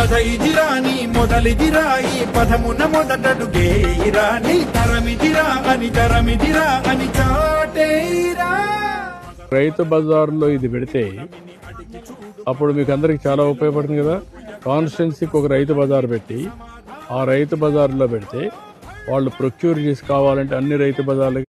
కథ ఇదిరా నీ మొదలిదిరా ఈ పదమున మొదటడుగేయిరా నీ తరమిదిరా అని తరమిదిరా అని చాటేరా రైతు బజార్లో ఇది పెడితే అప్పుడు మీకు అందరికి చాలా ఉపయోగపడుతుంది కదా? కాన్స్టిట్యున్సీకి ఒక రైతు బజార్ పెట్టి ఆ రైతు బజార్లో పెడితే వాళ్ళు ప్రొక్యూర్ చేసి కావాలంటే అన్ని రైతు బజార్లకి